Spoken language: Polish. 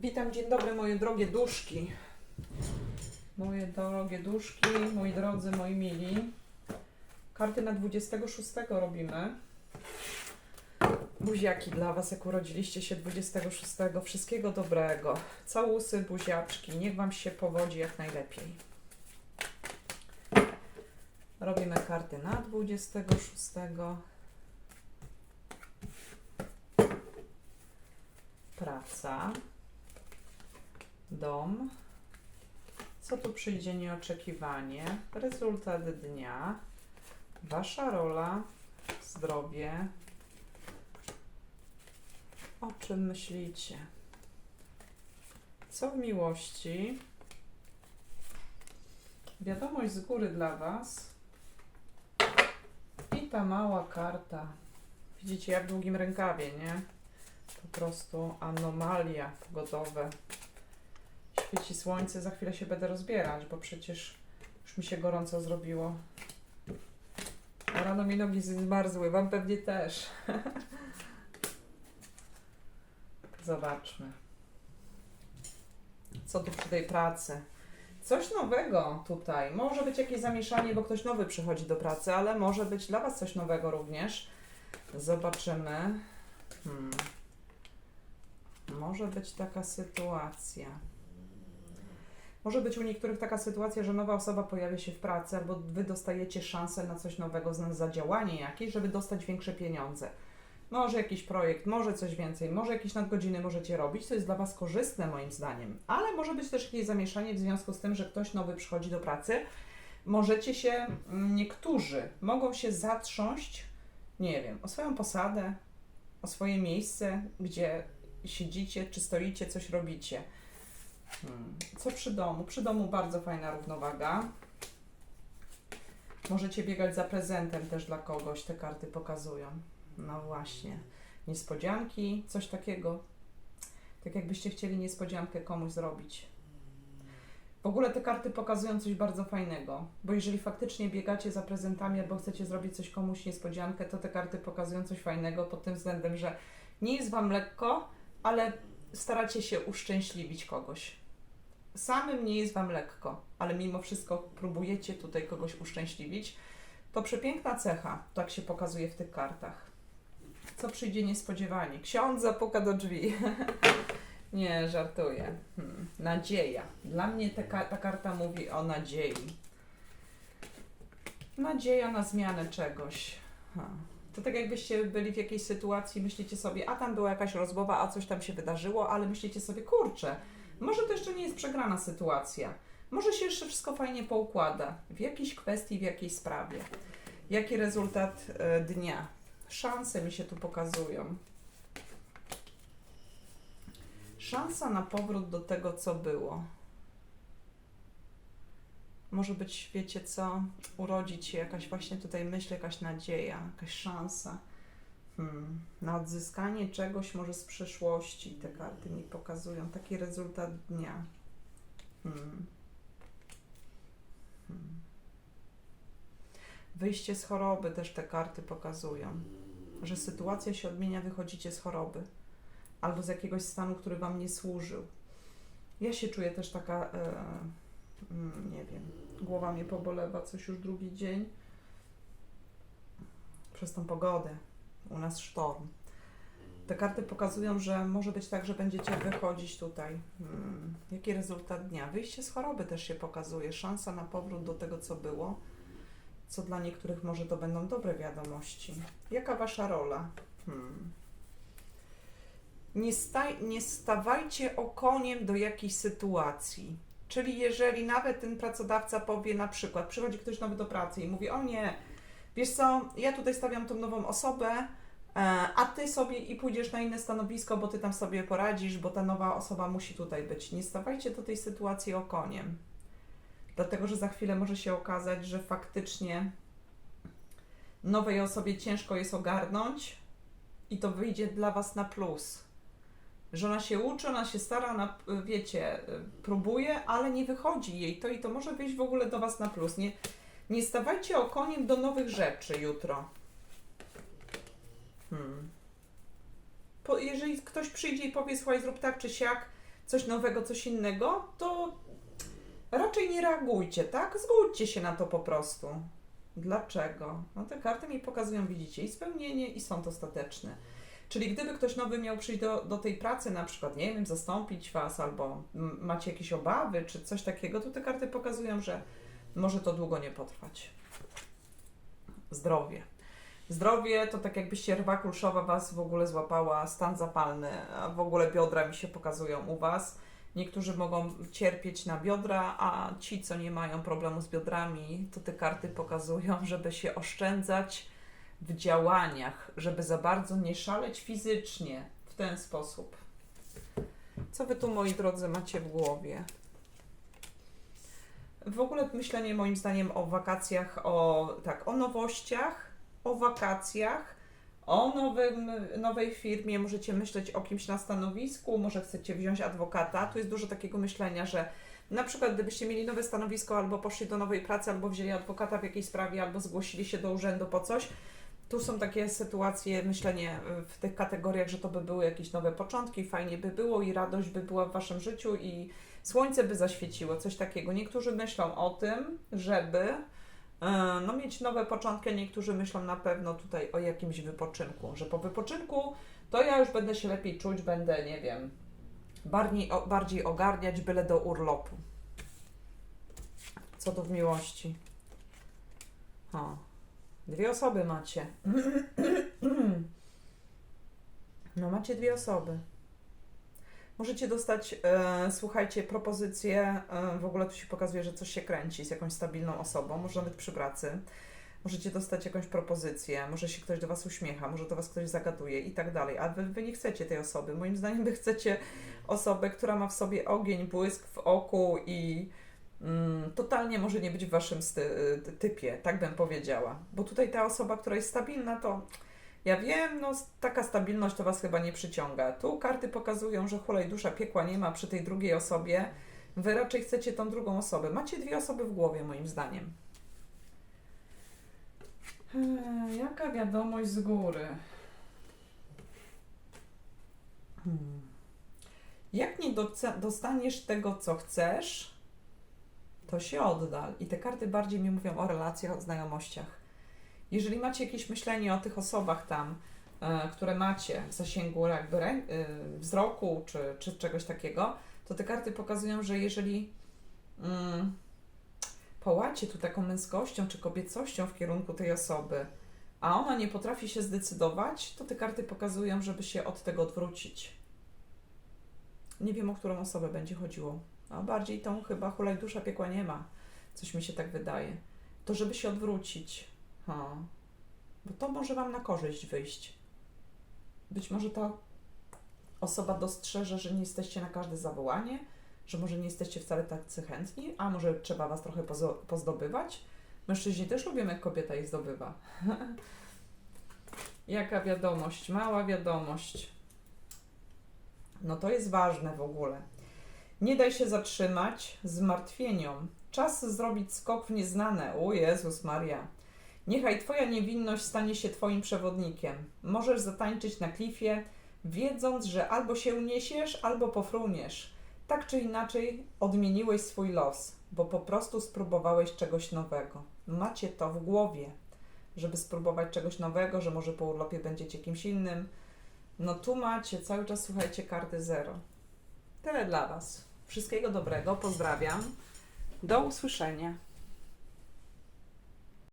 Witam, dzień dobry moje drogie duszki. Moje drogie duszki, moi drodzy, moi mili. Karty na 26 robimy. Buziaki dla Was, jak urodziliście się 26. Wszystkiego dobrego. Całusy, buziaczki. Niech Wam się powodzi jak najlepiej. Robimy karty na 26. Praca. Dom. Co tu przyjdzie nieoczekiwanie? Rezultat dnia. Wasza rola. Zdrowie. O czym myślicie? Co w miłości? Wiadomość z góry dla Was. I ta mała karta. Widzicie, jak w długim rękawie, nie? Po prostu anomalia pogodowe. Świeci słońce, za chwilę się będę rozbierać, bo przecież już mi się gorąco zrobiło. Rano mi nogi zmarzły, wam pewnie też. Zobaczmy. Co tu przy tej pracy? Coś nowego tutaj. Może być jakieś zamieszanie, bo ktoś nowy przychodzi do pracy, ale może być dla Was coś nowego również. Zobaczymy. Hmm. Może być taka sytuacja. Może być u niektórych taka sytuacja, że nowa osoba pojawia się w pracy, albo wy dostajecie szansę na coś nowego, na zadziałanie jakieś, żeby dostać większe pieniądze. Może jakiś projekt, może coś więcej, może jakieś nadgodziny możecie robić, to jest dla Was korzystne moim zdaniem, ale może być też jakieś zamieszanie w związku z tym, że ktoś nowy przychodzi do pracy. Możecie się, mm, niektórzy mogą się zatrząść, nie wiem, o swoją posadę, o swoje miejsce, gdzie siedzicie, czy stoicie, coś robicie. Hmm. Co przy domu? Przy domu bardzo fajna równowaga. Możecie biegać za prezentem też dla kogoś, te karty pokazują. No właśnie. Niespodzianki, coś takiego. Tak jakbyście chcieli niespodziankę komuś zrobić. W ogóle te karty pokazują coś bardzo fajnego, bo jeżeli faktycznie biegacie za prezentami albo chcecie zrobić coś komuś niespodziankę, to te karty pokazują coś fajnego pod tym względem, że nie jest Wam lekko, ale staracie się uszczęśliwić kogoś. Samym nie jest Wam lekko, ale mimo wszystko próbujecie tutaj kogoś uszczęśliwić. To przepiękna cecha, tak się pokazuje w tych kartach. Co przyjdzie niespodziewanie? Ksiądz zapuka do drzwi. nie, żartuję. Hmm. Nadzieja. Dla mnie ta, ta karta mówi o nadziei. Nadzieja na zmianę czegoś. Ha. To tak jakbyście byli w jakiejś sytuacji, myślicie sobie, a tam była jakaś rozmowa, a coś tam się wydarzyło, ale myślicie sobie, kurczę, może to jeszcze nie jest przegrana sytuacja. Może się jeszcze wszystko fajnie poukłada w jakiejś kwestii, w jakiejś sprawie. Jaki rezultat e, dnia? Szanse mi się tu pokazują. Szansa na powrót do tego, co było. Może być, wiecie co, urodzić się jakaś właśnie tutaj myśl, jakaś nadzieja, jakaś szansa hmm. na odzyskanie czegoś może z przeszłości. Te karty mi pokazują taki rezultat dnia. Hmm. Hmm. Wyjście z choroby też te karty pokazują, że sytuacja się odmienia, wychodzicie z choroby albo z jakiegoś stanu, który Wam nie służył. Ja się czuję też taka, e, mm, nie wiem, głowa mnie pobolewa coś już drugi dzień przez tą pogodę. U nas sztorm. Te karty pokazują, że może być tak, że będziecie wychodzić tutaj. Hmm. Jaki rezultat dnia? Wyjście z choroby też się pokazuje. Szansa na powrót do tego, co było. Co dla niektórych może to będą dobre wiadomości. Jaka wasza rola? Hmm. Nie, staj, nie stawajcie okoniem do jakiejś sytuacji. Czyli jeżeli nawet ten pracodawca powie na przykład, przychodzi ktoś nowy do pracy i mówi, o nie, wiesz co, ja tutaj stawiam tą nową osobę, a ty sobie i pójdziesz na inne stanowisko, bo ty tam sobie poradzisz, bo ta nowa osoba musi tutaj być. Nie stawajcie do tej sytuacji okoniem. Dlatego, że za chwilę może się okazać, że faktycznie nowej osobie ciężko jest ogarnąć i to wyjdzie dla Was na plus. Że ona się uczy, ona się stara, ona, wiecie, próbuje, ale nie wychodzi jej to i to może wyjść w ogóle do Was na plus. Nie, nie stawajcie okoniem do nowych rzeczy jutro. Hmm. Po, jeżeli ktoś przyjdzie i powie, słuchaj, zrób tak czy siak, coś nowego, coś innego, to raczej nie reagujcie, tak? Zgódźcie się na to po prostu. Dlaczego? No te karty mi pokazują, widzicie, i spełnienie, i sąd ostateczny. Czyli gdyby ktoś nowy miał przyjść do, do tej pracy, na przykład, nie wiem, zastąpić Was, albo macie jakieś obawy, czy coś takiego, to te karty pokazują, że może to długo nie potrwać. Zdrowie. Zdrowie to tak jakbyście rwa kruszowa Was w ogóle złapała, stan zapalny, a w ogóle biodra mi się pokazują u Was. Niektórzy mogą cierpieć na biodra, a ci, co nie mają problemu z biodrami, to te karty pokazują, żeby się oszczędzać w działaniach, żeby za bardzo nie szaleć fizycznie w ten sposób. Co Wy tu, moi drodzy, macie w głowie? W ogóle myślenie moim zdaniem o wakacjach, o, tak, o nowościach, o wakacjach, o nowym, nowej firmie, możecie myśleć o kimś na stanowisku, może chcecie wziąć adwokata. Tu jest dużo takiego myślenia, że na przykład gdybyście mieli nowe stanowisko, albo poszli do nowej pracy, albo wzięli adwokata w jakiejś sprawie, albo zgłosili się do urzędu po coś, tu są takie sytuacje, myślenie w tych kategoriach, że to by były jakieś nowe początki, fajnie by było i radość by była w waszym życiu i słońce by zaświeciło, coś takiego. Niektórzy myślą o tym, żeby no, mieć nowe początki, niektórzy myślą na pewno tutaj o jakimś wypoczynku, że po wypoczynku to ja już będę się lepiej czuć, będę, nie wiem, bardziej, bardziej ogarniać, byle do urlopu. Co to w miłości? O, dwie osoby macie. No, macie dwie osoby. Możecie dostać, e, słuchajcie, propozycję. E, w ogóle tu się pokazuje, że coś się kręci z jakąś stabilną osobą, może nawet przy pracy. Możecie dostać jakąś propozycję, może się ktoś do Was uśmiecha, może do Was ktoś zagaduje i tak dalej. A wy, wy nie chcecie tej osoby. Moim zdaniem, Wy chcecie osobę, która ma w sobie ogień, błysk w oku i mm, totalnie może nie być w Waszym typie, tak bym powiedziała. Bo tutaj ta osoba, która jest stabilna, to ja wiem, no taka stabilność to Was chyba nie przyciąga. Tu karty pokazują, że hulaj dusza piekła nie ma przy tej drugiej osobie. Wy raczej chcecie tą drugą osobę. Macie dwie osoby w głowie, moim zdaniem. Eee, Jaka wiadomość z góry? Hmm. Jak nie dostaniesz tego, co chcesz, to się oddal. I te karty bardziej mi mówią o relacjach, o znajomościach. Jeżeli macie jakieś myślenie o tych osobach tam, e, które macie w zasięgu jakby e, wzroku czy, czy czegoś takiego, to te karty pokazują, że jeżeli mm, połacie tu taką męskością czy kobiecością w kierunku tej osoby, a ona nie potrafi się zdecydować, to te karty pokazują, żeby się od tego odwrócić. Nie wiem, o którą osobę będzie chodziło. A bardziej tą chyba hulaj dusza piekła nie ma. Coś mi się tak wydaje. To żeby się odwrócić. Ha. Bo to może Wam na korzyść wyjść. Być może ta osoba dostrzeże, że nie jesteście na każde zawołanie, że może nie jesteście wcale tacy chętni, a może trzeba Was trochę pozdobywać. Mężczyźni też lubią, jak kobieta ich zdobywa. Jaka wiadomość? Mała wiadomość. No to jest ważne w ogóle. Nie daj się zatrzymać zmartwieniom. Czas zrobić skok w nieznane. O Jezus Maria. Niechaj Twoja niewinność stanie się Twoim przewodnikiem. Możesz zatańczyć na klifie, wiedząc, że albo się uniesiesz, albo pofruniesz. Tak czy inaczej odmieniłeś swój los, bo po prostu spróbowałeś czegoś nowego. Macie to w głowie, żeby spróbować czegoś nowego, że może po urlopie będziecie kimś innym. No tu macie, cały czas słuchajcie karty zero. Tyle dla Was. Wszystkiego dobrego, pozdrawiam. Do usłyszenia.